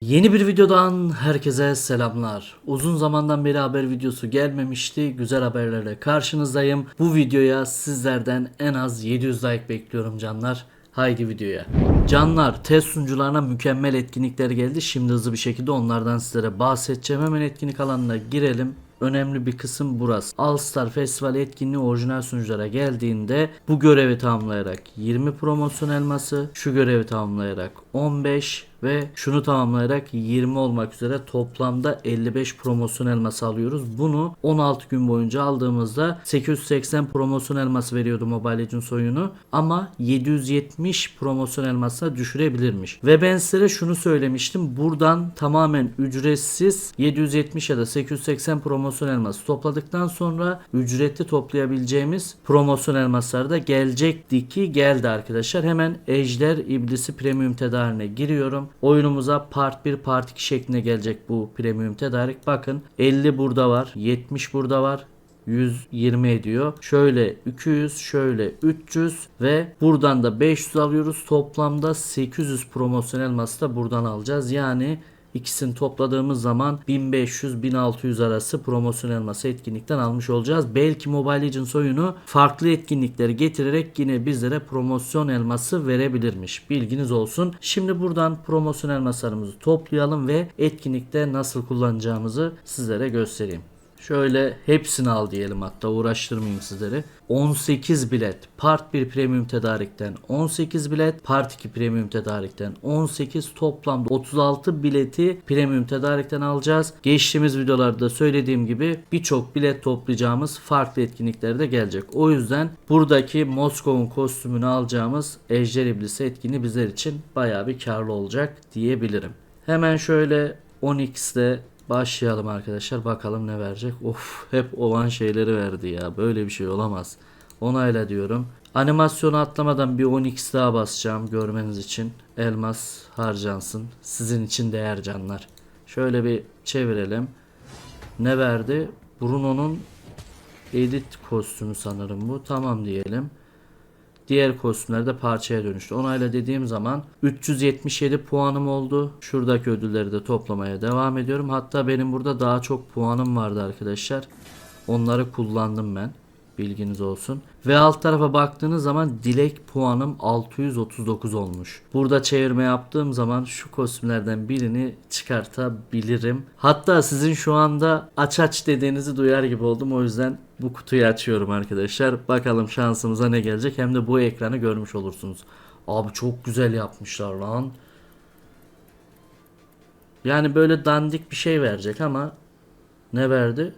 Yeni bir videodan herkese selamlar. Uzun zamandan beri haber videosu gelmemişti. Güzel haberlerle karşınızdayım. Bu videoya sizlerden en az 700 like bekliyorum canlar. Haydi videoya. Canlar test sunucularına mükemmel etkinlikler geldi. Şimdi hızlı bir şekilde onlardan sizlere bahsedeceğim. Hemen etkinlik alanına girelim. Önemli bir kısım burası. All Star Festival etkinliği orijinal sunuculara geldiğinde bu görevi tamamlayarak 20 promosyon elması, şu görevi tamamlayarak 15 ve şunu tamamlayarak 20 olmak üzere toplamda 55 promosyon elması alıyoruz. Bunu 16 gün boyunca aldığımızda 880 promosyon elması veriyordu Mobile Legends oyunu ama 770 promosyon elmasına düşürebilirmiş. Ve ben size şunu söylemiştim. Buradan tamamen ücretsiz 770 ya da 880 promosyon elması topladıktan sonra ücretli toplayabileceğimiz promosyon elmaslar da gelecekti ki geldi arkadaşlar. Hemen Ejder İblisi Premium tedarine giriyorum. Oyunumuza part 1 part 2 şeklinde gelecek bu premium tedarik. Bakın 50 burada var. 70 burada var. 120 ediyor. Şöyle 200, şöyle 300 ve buradan da 500 alıyoruz. Toplamda 800 promosyon elması da buradan alacağız. Yani İkisini topladığımız zaman 1500-1600 arası promosyon elması etkinlikten almış olacağız. Belki Mobile Legends oyunu farklı etkinlikleri getirerek yine bizlere promosyon elması verebilirmiş. Bilginiz olsun. Şimdi buradan promosyon elmaslarımızı toplayalım ve etkinlikte nasıl kullanacağımızı sizlere göstereyim. Şöyle hepsini al diyelim hatta uğraştırmayayım sizleri. 18 bilet Part 1 Premium tedarikten 18 bilet Part 2 Premium tedarikten 18 toplamda 36 bileti Premium tedarikten alacağız. Geçtiğimiz videolarda söylediğim gibi birçok bilet toplayacağımız farklı etkinlikler de gelecek. O yüzden buradaki Moskov'un kostümünü alacağımız Ejder İblisi etkinliği bizler için bayağı bir karlı olacak diyebilirim. Hemen şöyle 10x'de Başlayalım arkadaşlar bakalım ne verecek. Of hep olan şeyleri verdi ya. Böyle bir şey olamaz. Onayla diyorum. Animasyonu atlamadan bir 10x daha basacağım görmeniz için. Elmas harcansın. Sizin için değer canlar. Şöyle bir çevirelim. Ne verdi? Bruno'nun edit kostümü sanırım bu. Tamam diyelim. Diğer kostümler de parçaya dönüştü. Onayla dediğim zaman 377 puanım oldu. Şuradaki ödülleri de toplamaya devam ediyorum. Hatta benim burada daha çok puanım vardı arkadaşlar. Onları kullandım ben. Bilginiz olsun. Ve alt tarafa baktığınız zaman dilek puanım 639 olmuş. Burada çevirme yaptığım zaman şu kostümlerden birini çıkartabilirim. Hatta sizin şu anda aç aç dediğinizi duyar gibi oldum. O yüzden bu kutuyu açıyorum arkadaşlar. Bakalım şansımıza ne gelecek. Hem de bu ekranı görmüş olursunuz. Abi çok güzel yapmışlar lan. Yani böyle dandik bir şey verecek ama ne verdi?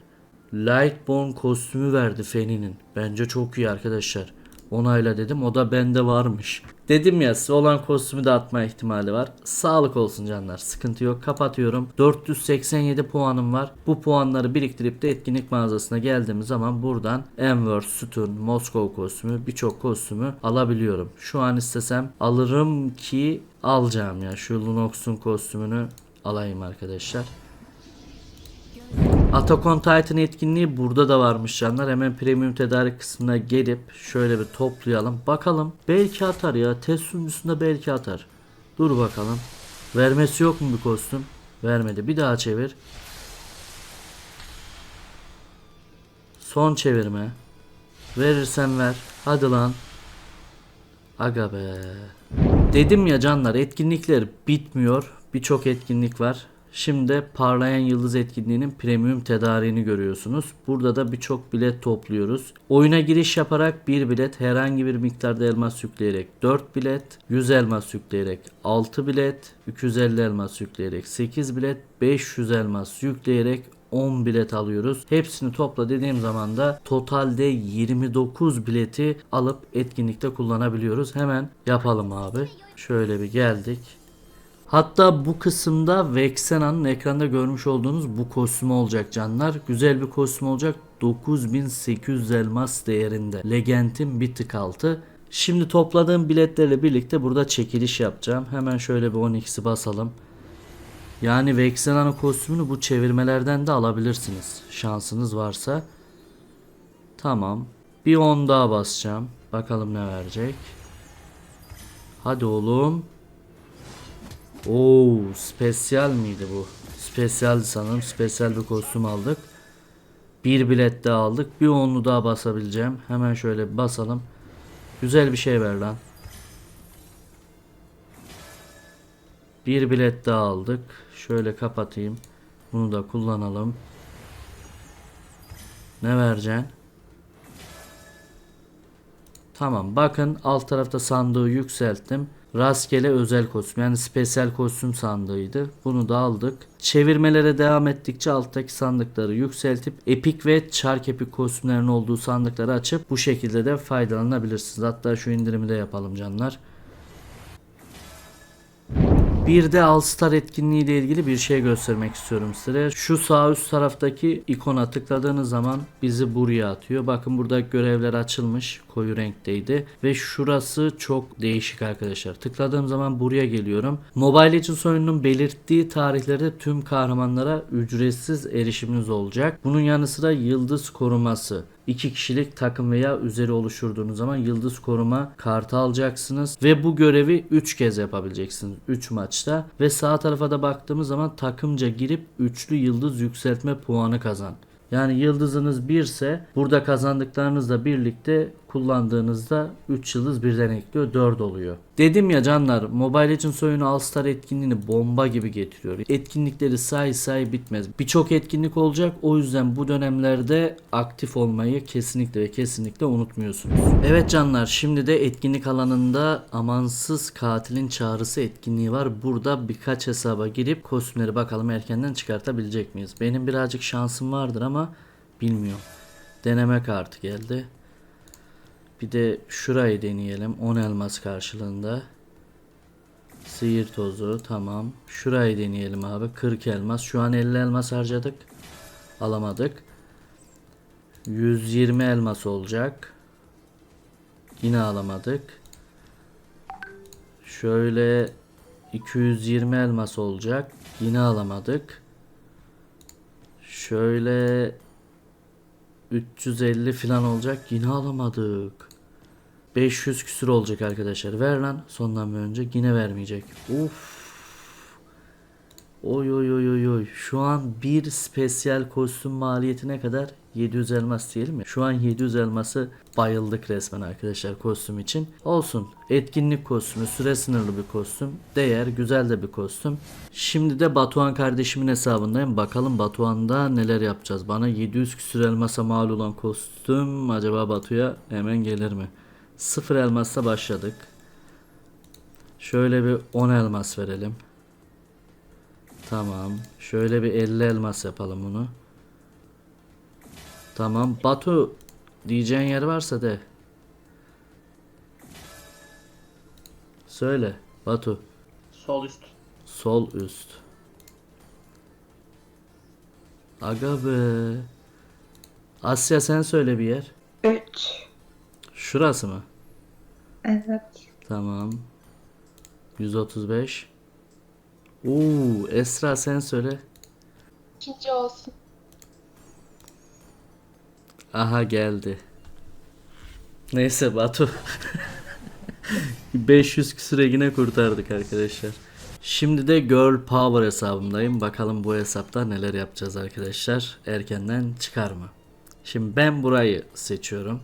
Lightborn kostümü verdi Feni'nin. Bence çok iyi arkadaşlar. Onayla dedim. O da bende varmış. Dedim ya size olan kostümü de atma ihtimali var. Sağlık olsun canlar. Sıkıntı yok. Kapatıyorum. 487 puanım var. Bu puanları biriktirip de etkinlik mağazasına geldiğimiz zaman buradan Enver, Sütun, Moskov kostümü birçok kostümü alabiliyorum. Şu an istesem alırım ki alacağım ya. Şu Lunox'un kostümünü alayım arkadaşlar. Attack on Titan etkinliği burada da varmış canlar. Hemen premium tedarik kısmına gelip şöyle bir toplayalım. Bakalım. Belki atar ya. Test sunucusunda belki atar. Dur bakalım. Vermesi yok mu bir kostüm? Vermedi. Bir daha çevir. Son çevirme. Verirsen ver. Hadi lan. Aga be. Dedim ya canlar etkinlikler bitmiyor. Birçok etkinlik var. Şimdi parlayan yıldız etkinliğinin premium tedariğini görüyorsunuz. Burada da birçok bilet topluyoruz. Oyuna giriş yaparak bir bilet herhangi bir miktarda elmas yükleyerek 4 bilet, 100 elmas yükleyerek 6 bilet, 250 elmas yükleyerek 8 bilet, 500 elmas yükleyerek 10 bilet alıyoruz. Hepsini topla dediğim zaman da totalde 29 bileti alıp etkinlikte kullanabiliyoruz. Hemen yapalım abi. Şöyle bir geldik. Hatta bu kısımda Vexena'nın ekranda görmüş olduğunuz bu kostümü olacak canlar. Güzel bir kostüm olacak. 9800 elmas değerinde. Legend'in bir tık altı. Şimdi topladığım biletlerle birlikte burada çekiliş yapacağım. Hemen şöyle bir 12'si basalım. Yani Vexena'nın kostümünü bu çevirmelerden de alabilirsiniz. Şansınız varsa. Tamam. Bir 10 daha basacağım. Bakalım ne verecek. Hadi oğlum. Oo, spesyal miydi bu? Spesyaldi sanırım. Spesyal bir kostüm aldık. Bir bilet daha aldık. Bir onlu daha basabileceğim. Hemen şöyle basalım. Güzel bir şey ver lan. Bir bilet daha aldık. Şöyle kapatayım. Bunu da kullanalım. Ne vereceksin? Tamam bakın alt tarafta sandığı yükselttim. Rastgele özel kostüm yani spesyal kostüm sandığıydı. Bunu da aldık. Çevirmelere devam ettikçe alttaki sandıkları yükseltip epik ve çark epik kostümlerin olduğu sandıkları açıp bu şekilde de faydalanabilirsiniz. Hatta şu indirimi de yapalım canlar. Bir de All Star etkinliği ile ilgili bir şey göstermek istiyorum size. Şu sağ üst taraftaki ikona tıkladığınız zaman bizi buraya atıyor. Bakın burada görevler açılmış. Koyu renkteydi. Ve şurası çok değişik arkadaşlar. Tıkladığım zaman buraya geliyorum. Mobile Legends oyununun belirttiği tarihlerde tüm kahramanlara ücretsiz erişiminiz olacak. Bunun yanı sıra yıldız koruması. 2 kişilik takım veya üzeri oluşturduğunuz zaman yıldız koruma kartı alacaksınız ve bu görevi 3 kez yapabileceksiniz 3 maçta ve sağ tarafa da baktığımız zaman takımca girip üçlü yıldız yükseltme puanı kazan. Yani yıldızınız 1 ise burada kazandıklarınızla birlikte kullandığınızda 3 yıldız birden ekliyor 4 oluyor. Dedim ya canlar Mobile Legends oyunu All Star etkinliğini bomba gibi getiriyor. Etkinlikleri say say bitmez. Birçok etkinlik olacak o yüzden bu dönemlerde aktif olmayı kesinlikle ve kesinlikle unutmuyorsunuz. Evet canlar şimdi de etkinlik alanında amansız katilin çağrısı etkinliği var. Burada birkaç hesaba girip kostümleri bakalım erkenden çıkartabilecek miyiz? Benim birazcık şansım vardır ama bilmiyorum. Deneme kartı geldi. Bir de şurayı deneyelim. 10 elmas karşılığında. Sihir tozu tamam. Şurayı deneyelim abi. 40 elmas. Şu an 50 elmas harcadık. Alamadık. 120 elmas olacak. Yine alamadık. Şöyle 220 elmas olacak. Yine alamadık. Şöyle 350 falan olacak. Yine alamadık. 500 küsür olacak arkadaşlar. Ver lan sondan bir önce. Yine vermeyecek. Uf. Oy oy oy oy oy. Şu an bir spesyal kostüm maliyetine kadar 700 elmas diyelim mi? Şu an 700 elması bayıldık resmen arkadaşlar kostüm için. Olsun. Etkinlik kostümü, süre sınırlı bir kostüm. Değer, güzel de bir kostüm. Şimdi de Batuhan kardeşimin hesabındayım. Bakalım Batuhan'da neler yapacağız. Bana 700 küsür elmasa mal olan kostüm acaba Batu'ya hemen gelir mi? Sıfır elmasla başladık. Şöyle bir 10 elmas verelim. Tamam. Şöyle bir 50 elmas yapalım bunu. Tamam. Batu diyeceğin yer varsa de. Söyle. Batu. Sol üst. Sol üst. Aga be. Asya sen söyle bir yer. 3. Şurası mı? Evet. Tamam. 135. Oo, Esra sen söyle. İkinci olsun. Aha geldi. Neyse Batu. 500 küsüre yine kurtardık arkadaşlar. Şimdi de Girl Power hesabımdayım. Bakalım bu hesapta neler yapacağız arkadaşlar. Erkenden çıkar mı? Şimdi ben burayı seçiyorum.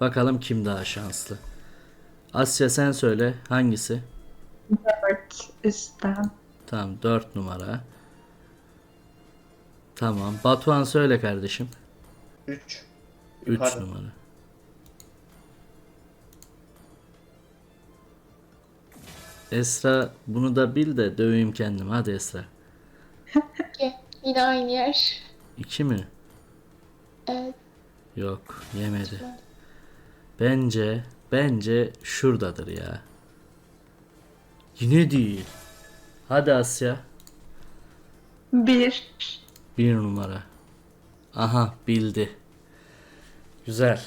Bakalım kim daha şanslı. Asya sen söyle hangisi? 4 üstten. Tamam 4 numara. Tamam. Batuhan söyle kardeşim. 3. 3 Yukarıda. numara. Esra bunu da bil de döveyim kendim. Hadi Esra. İki. Yine aynı yer. 2 mi? Evet. Yok yemedi. Bence bence şuradadır ya. Yine değil. Hadi Asya. 1. Bir numara. Aha bildi. Güzel.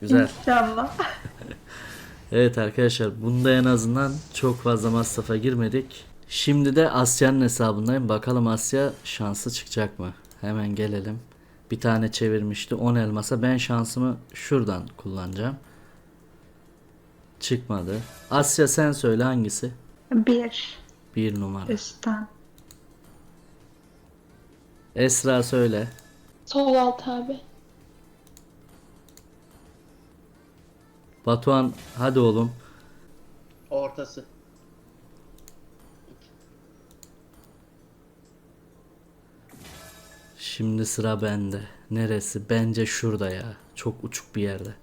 Güzel. İnşallah. Evet arkadaşlar bunda en azından çok fazla masrafa girmedik. Şimdi de Asya'nın hesabındayım. Bakalım Asya şansı çıkacak mı? Hemen gelelim. Bir tane çevirmişti 10 elmasa. Ben şansımı şuradan kullanacağım. Çıkmadı. Asya sen söyle hangisi? 1. Bir numara. Üstten. Esra söyle. Sol alt abi. Batuhan hadi oğlum. Ortası. Şimdi sıra bende. Neresi? Bence şurada ya. Çok uçuk bir yerde.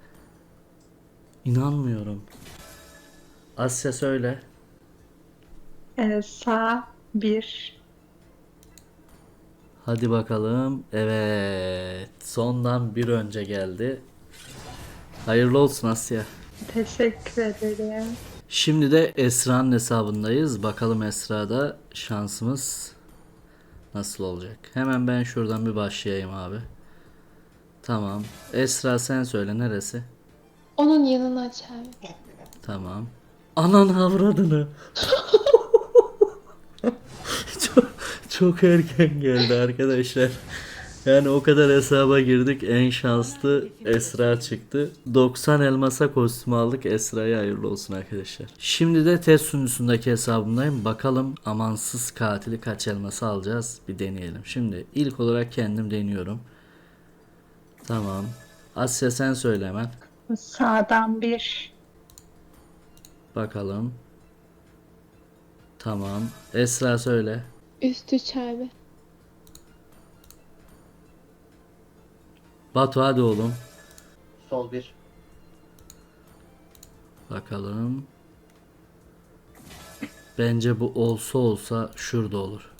İnanmıyorum. Asya söyle. Ee, sağ bir. Hadi bakalım. Evet. Sondan bir önce geldi. Hayırlı olsun Asya. Teşekkür ederim. Şimdi de Esra'nın hesabındayız. Bakalım Esra'da şansımız nasıl olacak. Hemen ben şuradan bir başlayayım abi. Tamam. Esra sen söyle neresi? Onun yanını aç abi. Tamam. Anan avradını. çok, çok erken geldi arkadaşlar. Yani o kadar hesaba girdik. En şanslı Esra çıktı. 90 elmasa kostüm aldık. Esra'ya hayırlı olsun arkadaşlar. Şimdi de test sunucusundaki hesabımdayım. Bakalım amansız katili kaç elması alacağız. Bir deneyelim. Şimdi ilk olarak kendim deniyorum. Tamam. Asya sen söyle hemen. Sağdan bir. Bakalım. Tamam. Esra söyle. Üst üç abi. Batu hadi oğlum. Sol bir. Bakalım. Bence bu olsa olsa şurada olur.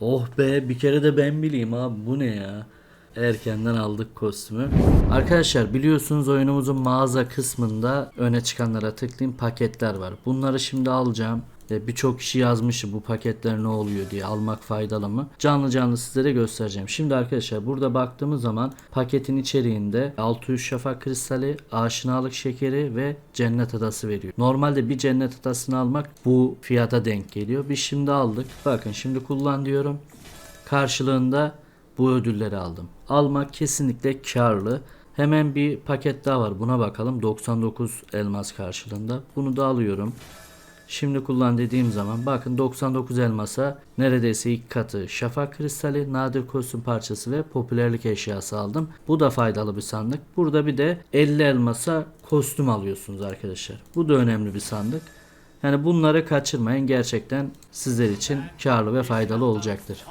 Oh be bir kere de ben bileyim abi bu ne ya. Erkenden aldık kostümü. Arkadaşlar biliyorsunuz oyunumuzun mağaza kısmında öne çıkanlara tıklayın paketler var. Bunları şimdi alacağım. Birçok kişi yazmış bu paketler ne oluyor diye almak faydalı mı? Canlı canlı sizlere göstereceğim. Şimdi arkadaşlar burada baktığımız zaman paketin içeriğinde 600 şafak kristali, aşinalık şekeri ve cennet adası veriyor. Normalde bir cennet adasını almak bu fiyata denk geliyor. Biz şimdi aldık. Bakın şimdi kullan diyorum. Karşılığında bu ödülleri aldım. Almak kesinlikle karlı. Hemen bir paket daha var. Buna bakalım. 99 elmas karşılığında. Bunu da alıyorum. Şimdi kullan dediğim zaman bakın 99 elmasa neredeyse ilk katı şafak kristali, nadir kostüm parçası ve popülerlik eşyası aldım. Bu da faydalı bir sandık. Burada bir de 50 elmasa kostüm alıyorsunuz arkadaşlar. Bu da önemli bir sandık. Yani bunları kaçırmayın. Gerçekten sizler için karlı ve faydalı olacaktır.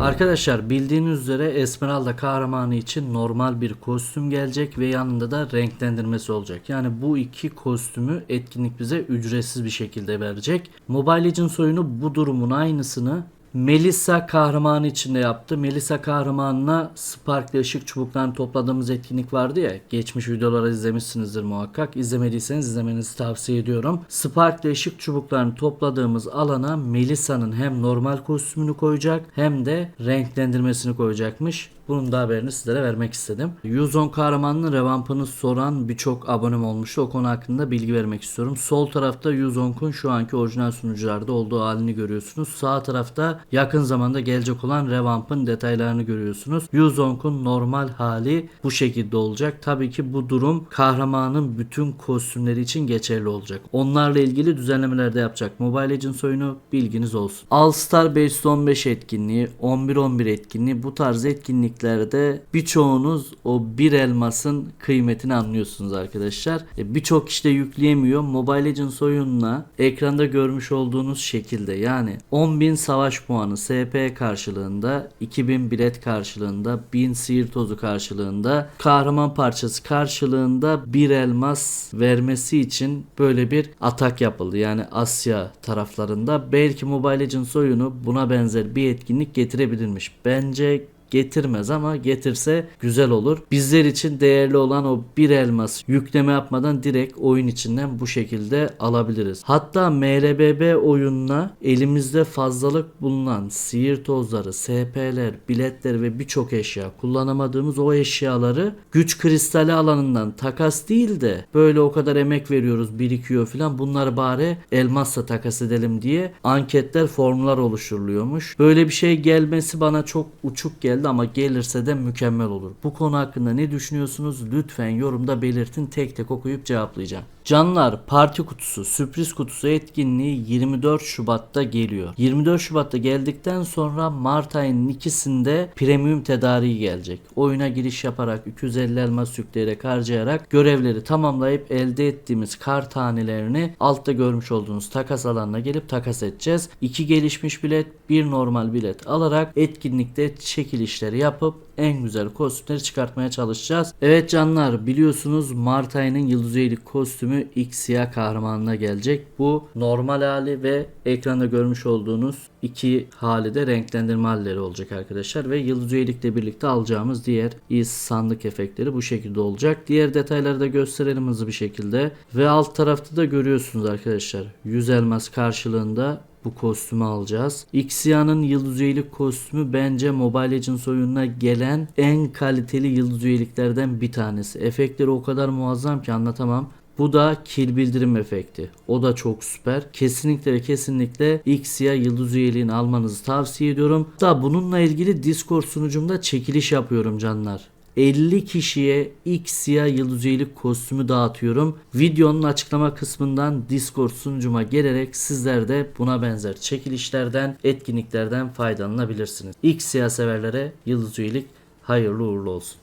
Arkadaşlar bildiğiniz üzere Esmeralda kahramanı için normal bir kostüm gelecek ve yanında da renklendirmesi olacak. Yani bu iki kostümü etkinlik bize ücretsiz bir şekilde verecek. Mobile Legends oyunu bu durumun aynısını Melissa kahramanı içinde yaptı. Melissa kahramanına Spark'lı ışık çubuklarını topladığımız etkinlik vardı ya. Geçmiş videoları izlemişsinizdir muhakkak. İzlemediyseniz izlemenizi tavsiye ediyorum. Spark'lı ışık çubuklarını topladığımız alana Melissa'nın hem normal kostümünü koyacak hem de renklendirmesini koyacakmış. Bunun da haberini sizlere vermek istedim. Yuzon kahramanının revampını soran birçok abonem olmuştu. O konu hakkında bilgi vermek istiyorum. Sol tarafta Yuzonk'un şu anki orijinal sunucularda olduğu halini görüyorsunuz. Sağ tarafta yakın zamanda gelecek olan revampın detaylarını görüyorsunuz. Yuzonk'un normal hali bu şekilde olacak. Tabii ki bu durum kahramanın bütün kostümleri için geçerli olacak. Onlarla ilgili düzenlemeler de yapacak. Mobile Legends oyunu bilginiz olsun. All Star 515 etkinliği, 11-11 etkinliği bu tarz etkinliklerde birçoğunuz o bir elmasın kıymetini anlıyorsunuz arkadaşlar. E, Birçok kişi de yükleyemiyor. Mobile Legends oyununa ekranda görmüş olduğunuz şekilde yani 10.000 savaş puanı SP karşılığında 2000 bilet karşılığında 1000 sihir tozu karşılığında kahraman parçası karşılığında bir elmas vermesi için böyle bir atak yapıldı. Yani Asya taraflarında belki Mobile Legends oyunu buna benzer bir etkinlik getirebilirmiş. Bence getirmez ama getirse güzel olur. Bizler için değerli olan o bir elmas yükleme yapmadan direkt oyun içinden bu şekilde alabiliriz. Hatta MRBB oyununa elimizde fazlalık bulunan sihir tozları, SP'ler, biletler ve birçok eşya kullanamadığımız o eşyaları güç kristali alanından takas değil de böyle o kadar emek veriyoruz birikiyor filan bunları bari elmasla takas edelim diye anketler formlar oluşturuluyormuş. Böyle bir şey gelmesi bana çok uçuk geldi ama gelirse de mükemmel olur. Bu konu hakkında ne düşünüyorsunuz? Lütfen yorumda belirtin. Tek tek okuyup cevaplayacağım. Canlar parti kutusu, sürpriz kutusu etkinliği 24 Şubat'ta geliyor. 24 Şubat'ta geldikten sonra Mart ayının ikisinde premium tedariği gelecek. Oyuna giriş yaparak 250 elmas yükleyerek harcayarak görevleri tamamlayıp elde ettiğimiz kar tanelerini altta görmüş olduğunuz takas alanına gelip takas edeceğiz. 2 gelişmiş bilet, bir normal bilet alarak etkinlikte çekilişleri yapıp en güzel kostümleri çıkartmaya çalışacağız. Evet canlar biliyorsunuz Mart ayının Yıldız kostümü Xia kahramanına gelecek. Bu normal hali ve ekranda görmüş olduğunuz iki hali de renklendirme halleri olacak arkadaşlar ve Yıldız Üyelikle birlikte alacağımız diğer iz sandık efektleri bu şekilde olacak. Diğer detayları da gösterelim hızlı bir şekilde ve alt tarafta da görüyorsunuz arkadaşlar 100 elmas karşılığında bu kostümü alacağız. Ixia'nın yıldız üyelik kostümü bence Mobile Legends oyununa gelen en kaliteli yıldız üyeliklerden bir tanesi. Efektleri o kadar muazzam ki anlatamam. Bu da kill bildirim efekti. O da çok süper. Kesinlikle ve kesinlikle Xia yıldız üyeliğini almanızı tavsiye ediyorum. Da bununla ilgili Discord sunucumda çekiliş yapıyorum canlar. 50 kişiye Xia Yıldız Üyelik kostümü dağıtıyorum. Videonun açıklama kısmından Discord sunucuma gelerek sizler de buna benzer çekilişlerden, etkinliklerden faydalanabilirsiniz. Xia severlere Yıldız Üyelik hayırlı uğurlu olsun.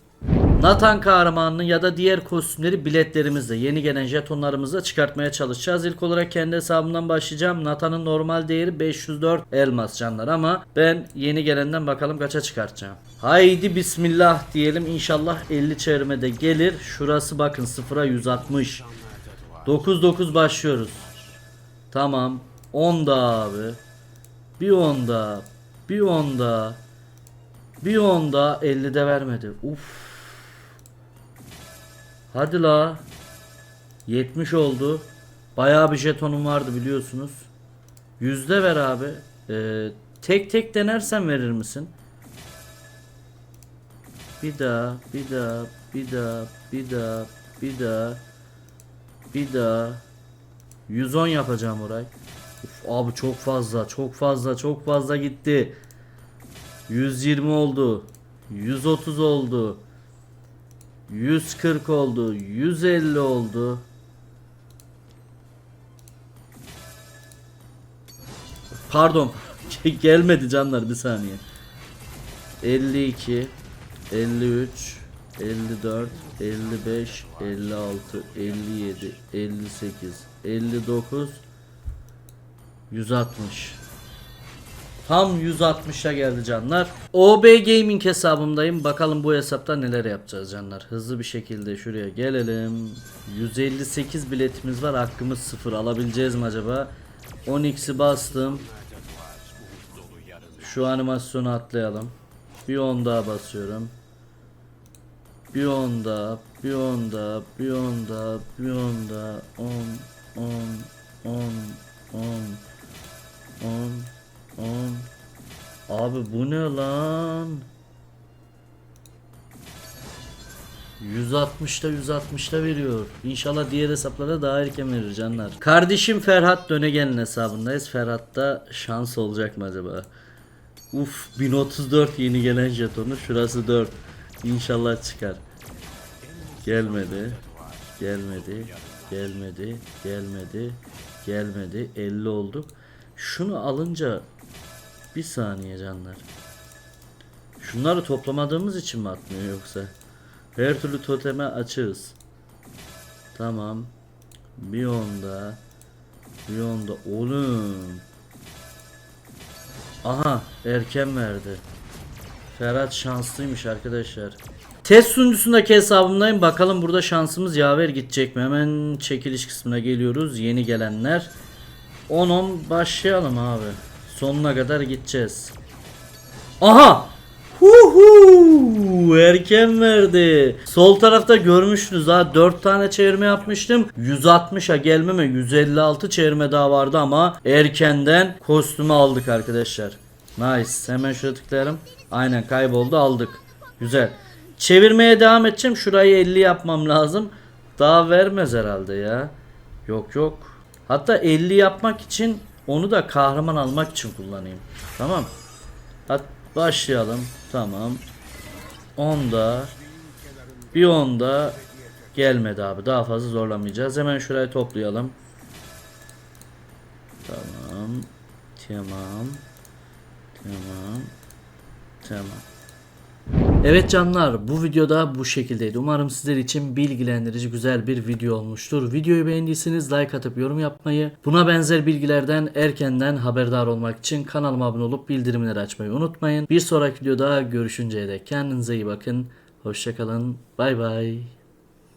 Nathan kahramanını ya da diğer kostümleri biletlerimizle yeni gelen jetonlarımızla çıkartmaya çalışacağız. İlk olarak kendi hesabımdan başlayacağım. Nathan'ın normal değeri 504 elmas canlar ama ben yeni gelenden bakalım kaça çıkartacağım. Haydi bismillah diyelim inşallah 50 çevirmede gelir. Şurası bakın 0'a 160. 9-9 başlıyoruz. Tamam. 10 da abi. Bir 10 da. Bir 10 da. Bir 10 da 50 de vermedi. Uf. Hadi la. 70 oldu. Bayağı bir jetonum vardı biliyorsunuz. Yüzde ver abi. Ee, tek tek denersen verir misin? Bir daha, bir daha, bir daha, bir daha, bir daha, bir daha. 110 yapacağım orayı. Uf, abi çok fazla, çok fazla, çok fazla gitti. 120 oldu. 130 oldu. 140 oldu. 150 oldu. Pardon. Gelmedi canlar bir saniye. 52 53 54 55 56 57 58 59 160 Tam 160'a geldi canlar. OB Gaming hesabımdayım. Bakalım bu hesapta neler yapacağız canlar. Hızlı bir şekilde şuraya gelelim. 158 biletimiz var. Hakkımız sıfır. Alabileceğiz mi acaba? 10x'i bastım. Şu animasyonu atlayalım. Bir 10 daha basıyorum. Bir 10 daha, bir 10 daha, bir 10 daha, bir 10 daha, 10, 10, 10, 10, 10, 10. Abi bu ne lan? 160'ta 160'ta veriyor. İnşallah diğer hesaplara daha erken verir canlar. Kardeşim Ferhat Dönegen'in hesabındayız. Ferhat'ta şans olacak mı acaba? Uf 1034 yeni gelen jetonu. Şurası 4. İnşallah çıkar. Gelmedi. Gelmedi. Gelmedi. Gelmedi. Gelmedi. 50 olduk. Şunu alınca bir saniye canlar. Şunları toplamadığımız için mi atmıyor yoksa? Her türlü toteme açığız. Tamam. Bir onda. Bir onda. Oğlum. Aha erken verdi. Ferhat şanslıymış arkadaşlar. Test sunucusundaki hesabımdayım. Bakalım burada şansımız yaver gidecek mi? Hemen çekiliş kısmına geliyoruz. Yeni gelenler. 10-10 başlayalım abi. Sonuna kadar gideceğiz. Aha! Huhu! Erken verdi. Sol tarafta görmüştünüz ha 4 tane çevirme yapmıştım. 160'a gelmeme 156 çevirme daha vardı ama erkenden kostümü aldık arkadaşlar. Nice. Hemen şuraya tıklayalım. Aynen kayboldu aldık. Güzel. Çevirmeye devam edeceğim. Şurayı 50 yapmam lazım. Daha vermez herhalde ya. Yok yok. Hatta 50 yapmak için onu da kahraman almak için kullanayım. Tamam. Hadi başlayalım. Tamam. 10'da bir onda Gelmedi abi. Daha fazla zorlamayacağız. Hemen şurayı toplayalım. Tamam. Tamam. Tamam. Tamam. Evet canlar bu videoda bu şekildeydi. Umarım sizler için bilgilendirici güzel bir video olmuştur. Videoyu beğendiyseniz like atıp yorum yapmayı, buna benzer bilgilerden erkenden haberdar olmak için kanalıma abone olup bildirimleri açmayı unutmayın. Bir sonraki videoda görüşünceye dek kendinize iyi bakın. Hoşçakalın. Bay bay.